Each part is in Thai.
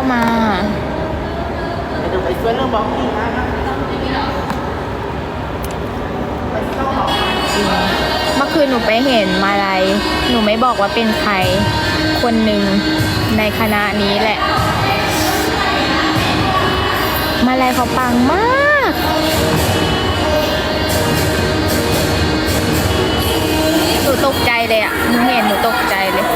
ามาเดี๋ยวไปช่วยเรื่องบล็อกกิ้งนะเมื่อคืนหนูไปเห็นมาลัยหนูไม่บอกว่าเป็นใคร คนหนึ่งในคณะนี้แหละ มาลัยเขาปังมากหนูตกใจเลยอะหนูเห็นหนูตกใจเลย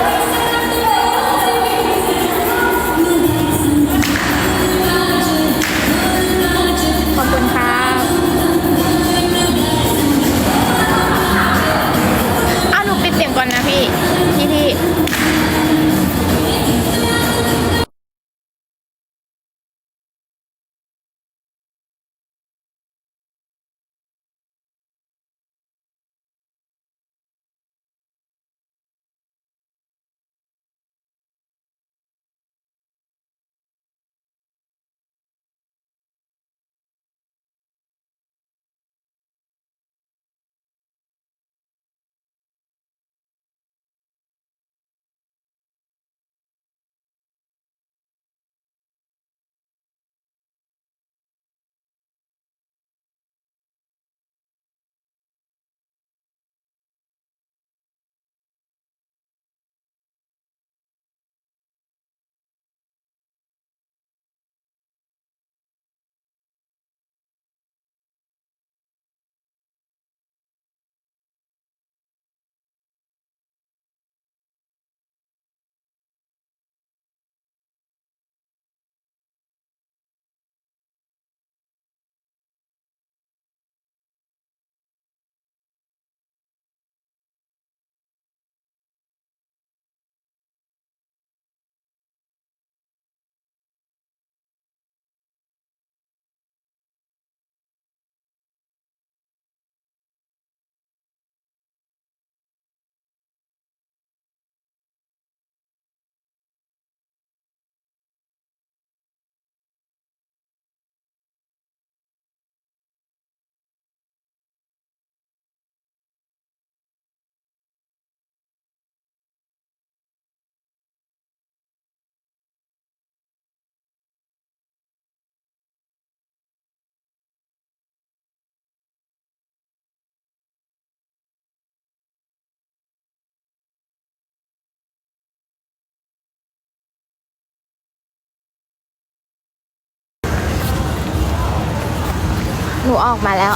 หนูออกมาแล้ว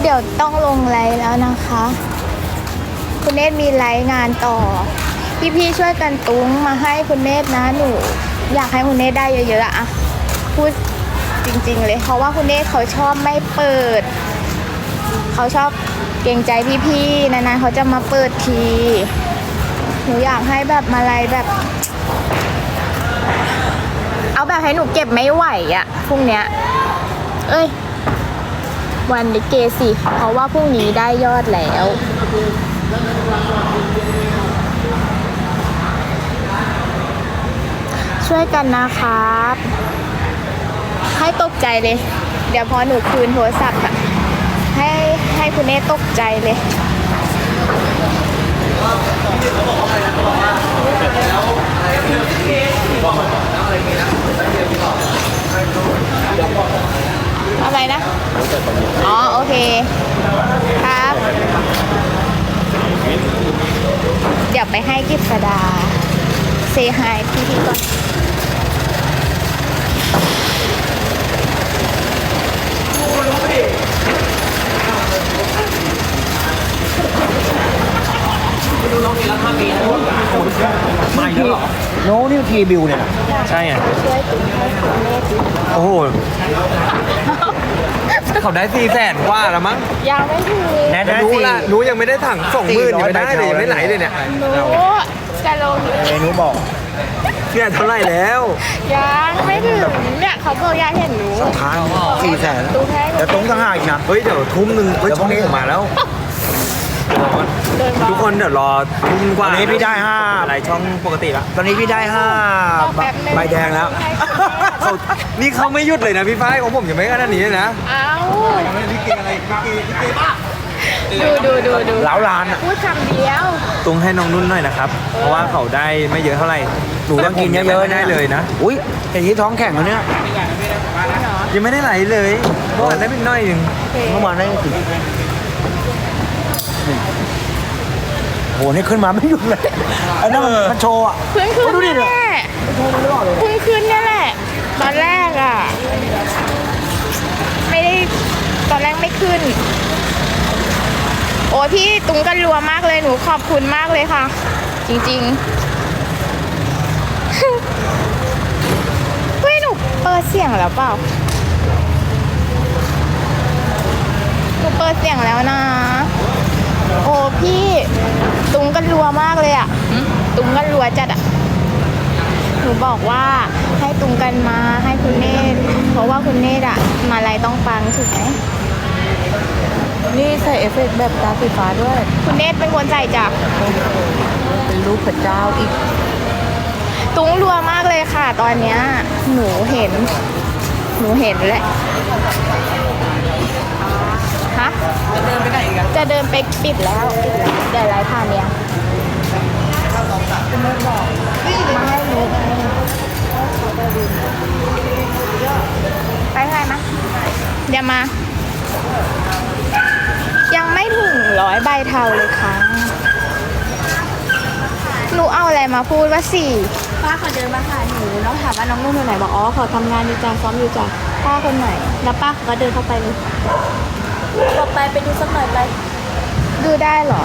เดี๋ยวต้องลงไลฟ์แล้วนะคะ คุณเนตรมีไลฟ์งานต่อ พี่ๆช่วยกันตุ้งมาให้คุณเนตรนะหนู อยากให้คุณเนตรได้เยอะๆอะพูดจริง ๆ เลย เพราะว่าคุณเนตรเขาชอบไม่เปิด เขาชอบเกรงใจพี่ๆนานๆเขาจะมาเปิดทีหนูอยากให้แบบมาลัยแบบ เอาแบบให้หนูเก็บไม่ไหวอะพรุ่งเนี้ย เอ้ย วันลิเกสิ เพราะว่าพรุ่งนี้ได้ยอดแล้ว ช่วยกันนะครับ ให้ตกใจเลย เดี๋ยวพอหนูคืนโทรศัพท์อะให้ให้คุณเน่ตกใจเลยอะไรนะ อ๋อ โอเค ครับ เดี๋ยวไปให้กิฟดา เซฮายพี่พี่ก่อนไม่แล้วเหรอโน้นี่ทีบิวเนี่ยใช่ไง ช่วยคุณให้คุณเน่ดิ โอ้โห เขาได้สี่แสนกว่าแล้วมั้งยังไม่ถึงแน่นรู้ละรู้ยังไม่ได้ถังสองหมื่นยังไม่ได้เลยยังไม่ไหลเลยเนี่ยหนูจะลงเมนูบอกเนี่ยเท่าไหร่แล้ว ยังไม่ถึงเนี่ยเขาบอกอยากเห็นหนูทานสี่แสนตู้แพ้แต่ตรงต่างหากอีกนะเฮ้ยเดี๋ยวทุ่มหนึ่งเฮ้ยเดี๋ยวพช่รุ่องงนี้ผมมาแล้วเดินมาทุกคนเดี๋ยวรอทุ่มกว่าวันนี้พี่ได้ห้าอะไรช่องปกติละตอนนี้พี่ได้ห้าบอกแป๊บนึงใบแดงแล้ว เขานี่เขาไม่หยุดเลยนะพี่ฝ้ายของผมยังไม่ขนาดนี้เลยนะเอ้าลิเกอะไรลิเกลิเกบ้าดูดูดูดูล้าวลานอะพูดคำเดียวตุงให้น้องนุ่นหน่อยนะครับ เพราะว่าเขาได้ไม่เยอะเท่าไหร่หนูต้องกินเยอะๆไม่ได้เลยนะ อุ้ยอย่างนี้ท้องแข็งแล้วเนี่ยยังไม่ได้ไหลเลยเมื่อวานได้เป็นน้อยหนึ่งเมื่อวานได้ถึงโหนี่ขึ้นมาไม่หยุดเลยอันนั้นมันมันโชว์อะเพิ่งขึ้นดูดินี่แหละเพิ่งขึ้นนี่แหละ ตอนแรกอะ ไม่ได้ตอนแรกไม่ขึ้น โอ้พี่ตุงกันรัวมากเลยหนูขอบคุณมากเลยค่ะ จริงๆเฮ้ยหนูเปิดเสียงแล้วเปล่าหนูเปิดเสียงแล้วนะ โอ้พี่ตุงกันรัวมากเลยอะตุงกันรัวจัดอะหนูบอกว่า ให้ตุงกันมาให้คุณเนตรเพราะว่าคุณเนตรอะมาลายต้องฟังถูกไหมนี่ใส่เอฟเฟกต์แบบตาสีฟ้าด้วย คุณเนตรเป็นคนใส่จ้ะเป็นรูปพระเจ้าอีก ตุงรัวมากเลยค่ะ ตอนเนี้ยหนูเห็น หนูเห็นแหละฮะจะเดินไปไหนอีกอะจะเดินไปปิดแล้วปิดแล้วเดี๋ยวไลฟ์ผ่านเนี่ยมาให้หนู ไปไงมะเดี๋ยวมา ยังไม่ถึงร้อยใบเทาเลยค่ะหนูเอาอะไรมาพูดว่าสี่ป้าเขาเดินมาหาหนูแล้วถามว่าน้องนุ่นอยู่ไหนบอกอ๋อเขาทำงานอยู่จ้าซ้อมอยู่จ้าป้าคนไหน แล้วป้าเขาก็เดินเข้าไปเลยบอกไปไปดูสักหน่อยไป ดูได้เหรอ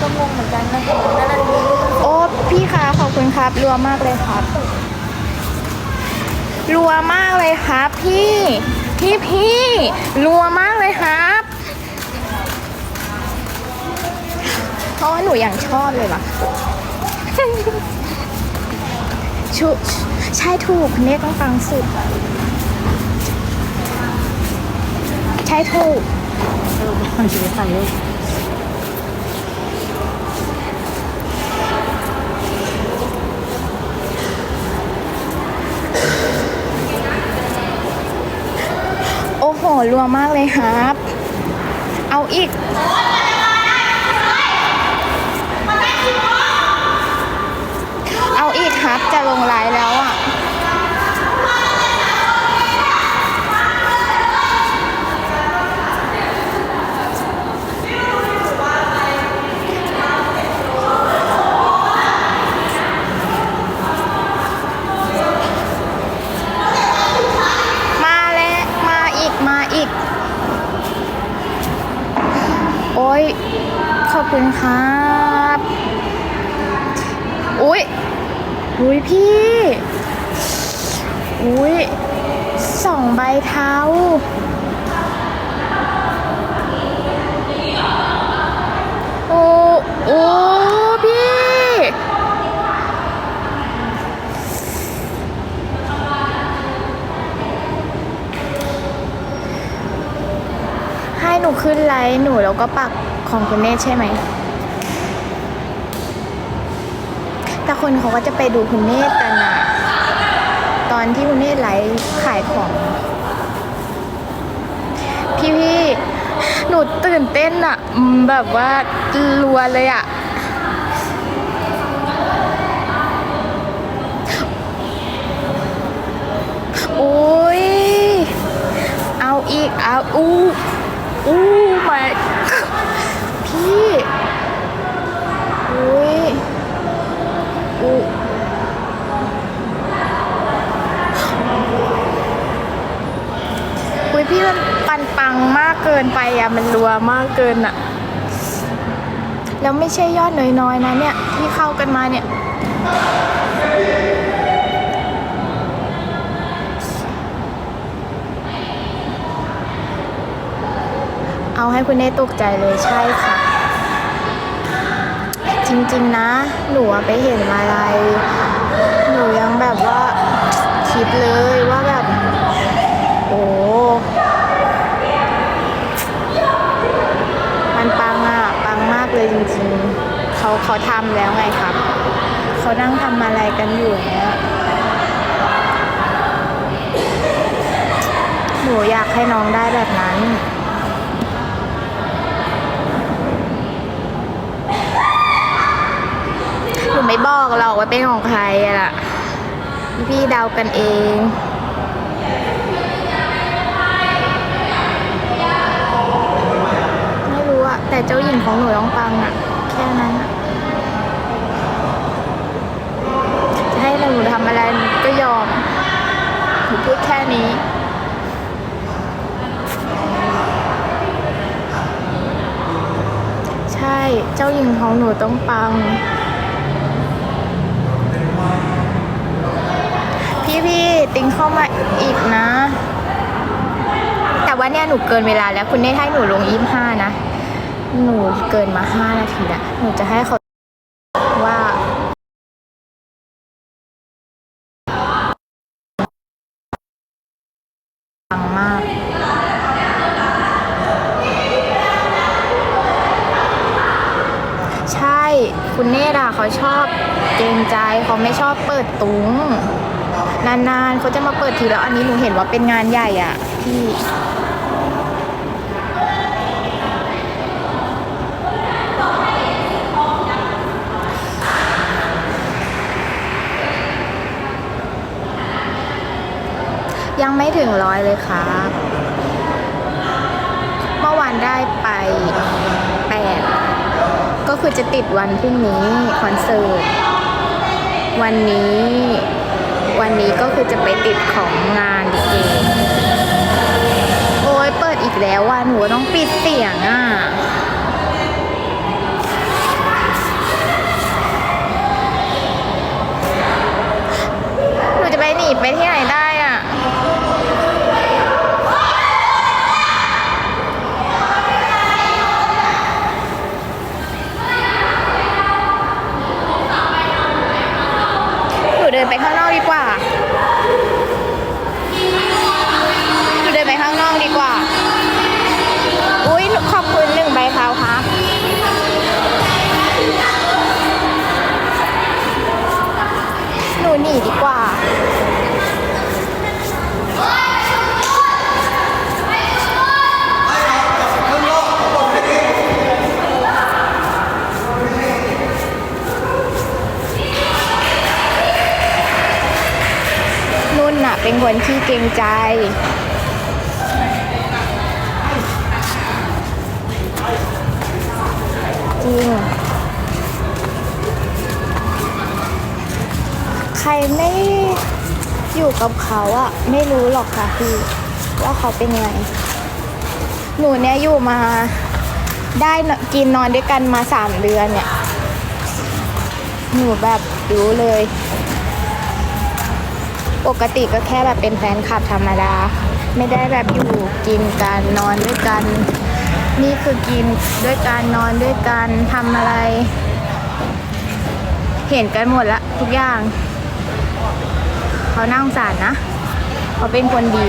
ก็งงเหมือนกันนะนั่นน่ะดูโอ้พี่คะขอบคุณครับรัวมากเลยครับ รัวมากเลยครับพี่ พี่พี่รัวมากเลยครับ เพราะว่าหนูอยังชอบเลยว่ะชุใช่ถูกเนตต้องฟังสุด ใช่ถูกมันจะไปถ่ายรูปโอ้ หรัวมากเลยครับ เอาอีกเอาอีกครับจะลงไลน์แล้วอะ มาแล้ว มาอีก มาอีก โอ้ย ขอบคุณครับ อุ้ย อุ้ยพี่ อุ้ยสองใบเท้า โอ้โอ้พี่ ให้หนู ขึ้นไลน์หนูแล้วก็ปักของคุณเนธใช่ไหม แต่คนเขาก็จะไปดูคุณเนธกันอะตอนที่คุณเนธไลฟ์ขายของ พี่พี่หนูตื่นเต้นอะแบบว่ารัวเลยอะอุ้ย เอาอีก เอาอู้ อู้มาพี่อุ้ยอู้อุ้ยพี่มันปันปังมากเกินไปอะ มันรัวมากเกินอะ แล้วไม่ใช่ยอดน้อยๆนะเนี่ย ที่เข้ากันมาเนี่ย เอาให้คุณเนตกใจเลยใช่ค่ะ จริงๆนะ หนูไปเห็นมาลายหนูยังแบบว่าคิดเลยว่าแบบโอ้มันปังอะปังมากเลยจริงๆ เขาเขาทำแล้วไงครับ เขานั่งทำอะไรกันอยู่เนี้ยหนูอยากให้น้องได้แบบนั้น ไม่บอกหรอกว่าเป็นของใครอะล่ะพี่เดากันเองไม่รู้อะแต่เจ้าหญิงของหนูต้องปังอะแค่นั้นอะจะให้หนูทำอะไรก็ยอมหนูพูดแค่นี้ใช่ เจ้าหญิงของหนูต้องปัง พี่พี่ๆติงเข้ามา อีกนะ แต่ว่าเนี่ยหนูเกินเวลาแล้วคุณเนทให้หนูลงยี่ห้านะ หนูเกินมาห้านาทีละหนูจะให้เขาว่าปังมากใช่คุณเนตรอะเขาชอบเกรงใจเขาไม่ชอบเปิดตุ้ง นานๆเขาจะมาเปิดทีแล้วอันนี้หนูเห็นว่าเป็นงานใหญ่อะพี่ยังไม่ถึงร้อยเลยครับ เมื่อวานได้ไปแปดก็คือจะติดวันพรุ่งนี้คอนเสิร์ต วันนี้ วันนี้ก็คือจะไปติดของงาน นูหนีดีกว่า นุ่นน่ะ เป็นคนที่เกรงใจจริง รไม่อยู่กับเขาอะไม่รู้หรอกค่ะพี่ว่าเขาเป็นยังไงหนูเนี่ยอยู่มาได้กินนอนด้วยกันมาสามเดือนเนี่ย หนูแบบรู้เลย ปกติก็แค่แบบเป็นแฟนคลับธรรมดา ไม่ได้แบบอยู่กินกันนอนด้วยกัน นี่คือกินด้วยกันนอนด้วยกันทำอะไร เห็นกันหมดละทุกอย่าง เขาน่าสงสารนะ เขาเป็นคนดี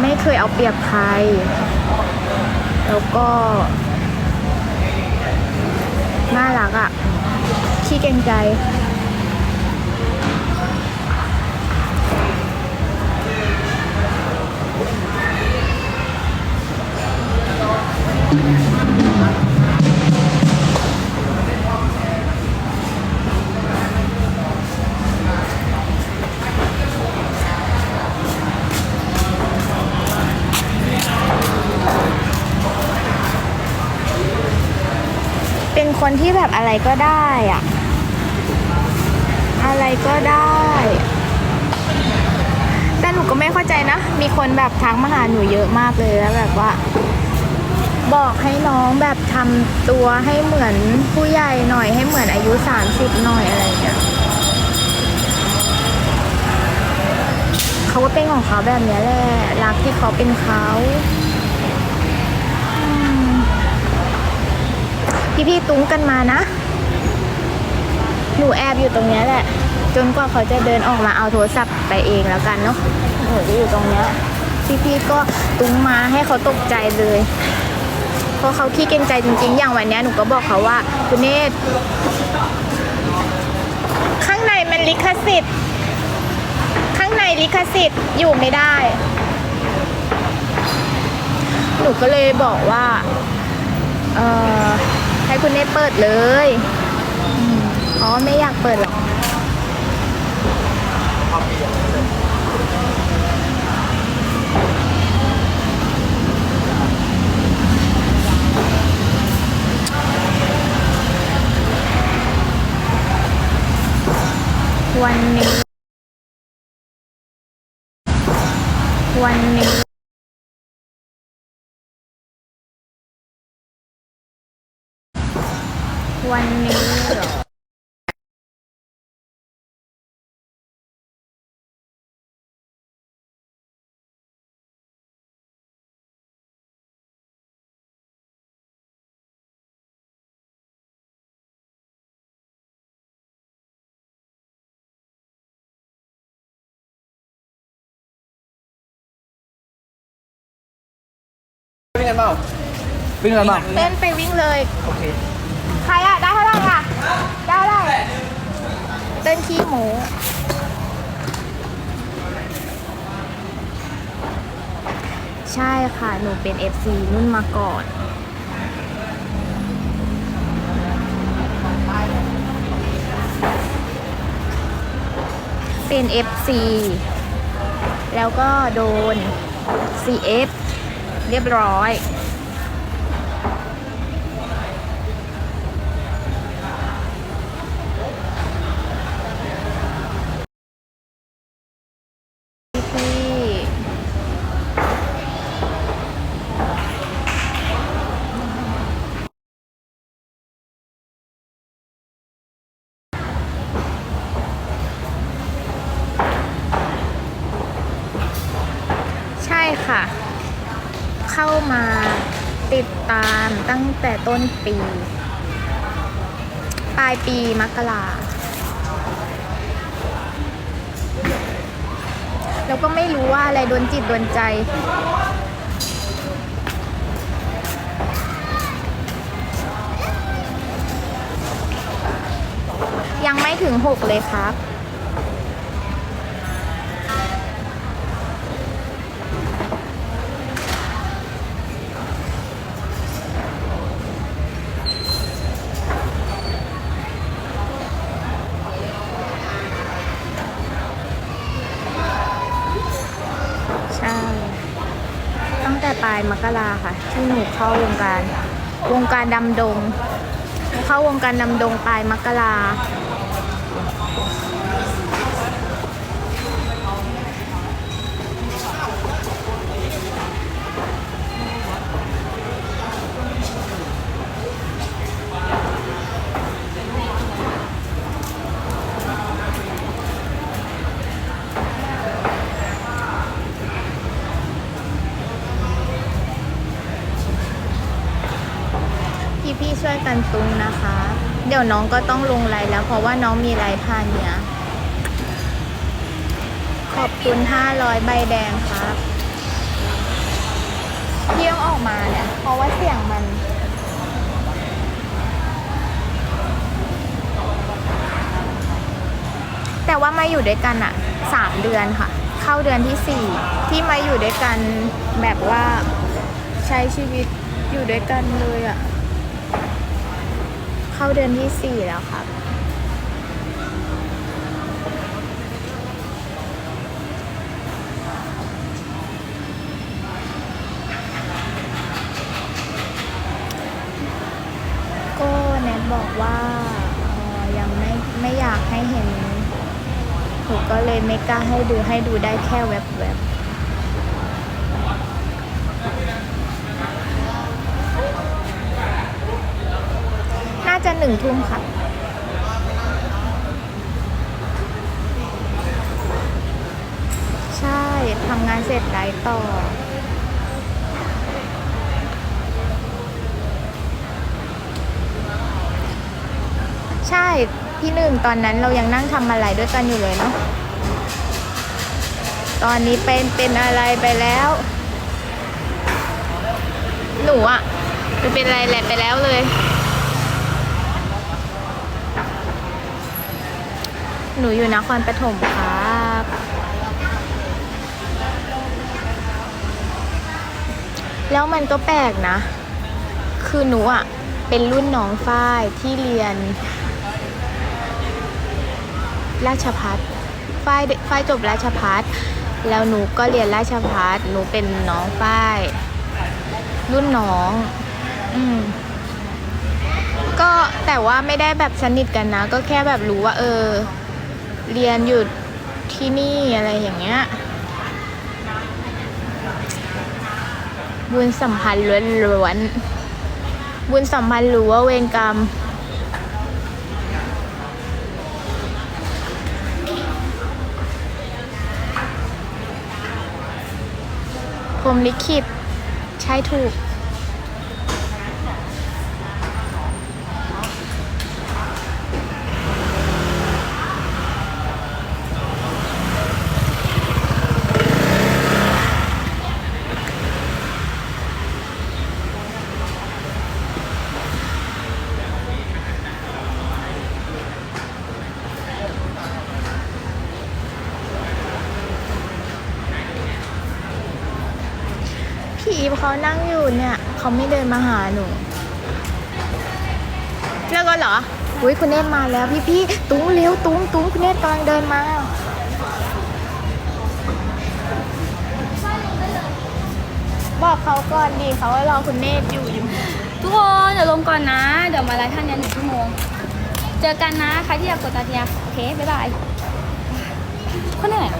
ไม่เคยเอาเปรียบใคร แล้วก็ น่ารักอะ่ะ ขี้เกรงใจ คนที่แบบอะไรก็ได้อะอะไรก็ได้ แต่หนูก็ไม่เข้าใจนะ มีคนแบบทักมาหาหนูเยอะมากเลยแล้วแบบว่า บอกให้น้องแบบทำตัวให้เหมือนผู้ใหญ่หน่อยให้เหมือนอายุ 30 หน่อยอะไรอย่างเงี้ยเขาก็เป็นของเขาแบบนี้แหละรักที่เขาเป็นเขาอืม พี่ๆ ตุ้งกันมานะ หนูแอบอยู่ตรงเนี้ยแหละ จนกว่าเขาจะเดินออกมาเอาโทรศัพท์ไปเองแล้วกันเนาะหนูจะอยู่ตรงเนี้ยพี่ๆ ก็ตุ้งมาให้เขาตกใจเลยเพราะเขาขี้เกรงใจจริงๆ อย่างวันเนี้ยหนูก็บอกเขาว่าคุณเนตข้างในมันลิขสิทธิ์ ข้างในลิขสิทธิ์อยู่ไม่ได้ หนูก็เลยบอกว่า เออ ให้คุณเนตเปิดเลยอ๋อไม่อยากเปิดหรอกวันนี้ กันเปล่าวิ่งกันเปล่าเต้นไปวิ่งเลย โอเค ใครอะได้เท่าไหร่อะได้เท่าไหร่เต้นขี้หมูใช่ค่ะ หนูเป็น FC นุ่นมาก่อนเป็น FC แล้วก็โดน CF เรียบร้อยามตั้งแต่ต้นปี ปลายปีมกราแล้วก็ไม่รู้ว่าอะไรโดนจิตโดนใจ ยังไม่ถึงหกเลยครับ งแต่ปลายมกราค่ะ ที่หนูเข้าวงการ วงการดำดง เข้าวงการดำดงปลายมกรา เดี๋ยวน้องก็ต้องลงไลน์แล้ว เพราะว่าน้องมีไลน์ทานเนี่ยขอบคุณ 500 ใบแดงครับพี่ต้องออกมาเนี่ย เพราะว่าเสียงมัน แต่ว่ามาอยู่ด้วยกันอะสามเดือนค่ะ เข้าเดือนที่สี่ที่มาอยู่ด้วยกันแบบว่าใช้ชีวิตอยู่ด้วยกันเลยอะ เข้าเดือนที่สี่แล้วครับ ก็แนทบอกว่าออยังไม่ไม่อยากให้เห็นหนูก็เลยไม่กล้าให้ดูให้ดูได้แค่แวบๆ จะหนึ่งทุ่มค่ะใช่ทำงานเสร็จไลฟ์ต่อ ใช่พี่หนึ่งตอนนั้นเรายังนั่งทำอะไรด้วยกันอยู่เลยเนาะตอนนี้เป็นเป็นอะไรไปแล้ว หนูอะจะเป็นอะไรแหละไปแล้วเลย หนูอยู่นครปฐมครับ แล้วมันก็แปลกนะ คือหนูอะเป็นรุ่นน้องฝ้ายที่เรียน ราชพัฒฝ้ายฝ้ายจบราชพัฒแล้วหนูก็เรียนราชพัฒหนูเป็นน้องฝ้าย รุ่นน้อง อืมก็แต่ว่าไม่ได้แบบสนิทกันนะ ก็แค่แบบรู้ว่า เออ เรียนอยู่ที่นี่อะไรอย่างเงี้ย บุญสัมพันธ์ล้วนๆ บุญสัมพันธ์หรือว่าเวรกรรมพรหมลิขิตใช่ถูก ฟเขานั่งอยู่เนี่ย เขาไม่เดินมาหาหนูเลิกแล้วเหรออุ้ยคุณเนตมาแล้วพี่พี่ตุ้งเร็วตุ้งตุ้งคุณเนตกำลังเดินมาบอกเขาก่อนดีเขาว่ารอคุณเนตอยู่อยู่ ทุกคนเดี๋ยวลงก่อนนะ เดี๋ยวมาไลฟ์ท่านยันหนึ่งชั่วโมง เจอกันนะ ใครที่อยากกดตาเทียโอเค บ๊ายบายคนเหนื่อย